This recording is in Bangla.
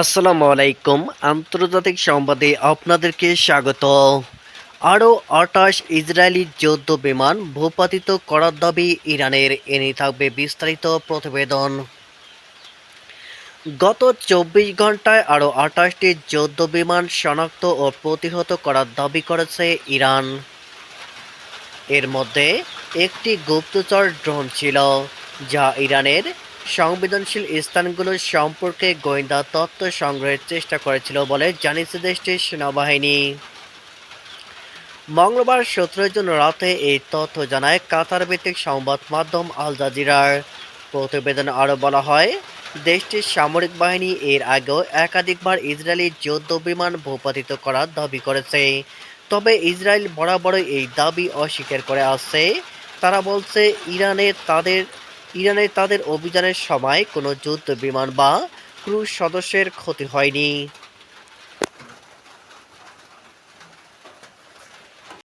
আসসালামু আলাইকুম। আন্তর্জাতিক সংবাদে আপনাদেরকে স্বাগত। আরও আটাশ ইসরায়েলি যুদ্ধ বিমান ভূপাতিত করার দাবি ইরানের। এনে থাকবে বিস্তারিত প্রতিবেদন। গত চব্বিশ ঘন্টায় আরও আটাশটি যুদ্ধ বিমান শনাক্ত ও প্রতিহত করার দাবি করেছে ইরান। এর মধ্যে একটি গুপ্তচর ড্রোন ছিল, যা ইরানের সংবেদনশীল স্থানগুলো সম্পর্কে গোয়েন্দা তথ্য সংগ্রহের চেষ্টা করেছিল বলে জানিয়েছে দেশটির সেনাবাহিনী। মঙ্গলবার সতেরো জন রাতে এই তথ্য জানায় কাতার ভিত্তিক সংবাদ মাধ্যম আল জাজিরার। প্রতিবেদন আরও বলা হয়, দেশটির সামরিক বাহিনী এর আগেও একাধিকবার ইসরায়েলি যুদ্ধ বিমান ভূপাতিত করার দাবি করেছে। তবে ইসরায়েল বরাবরই এই দাবি অস্বীকার করে আসছে তারা বলছে, ইরানে তাদের ইরানে তাদের অভিযানের সময় কোনো যুদ্ধ বিমান বা ক্রুজ সদস্যের ক্ষতি হয়নি।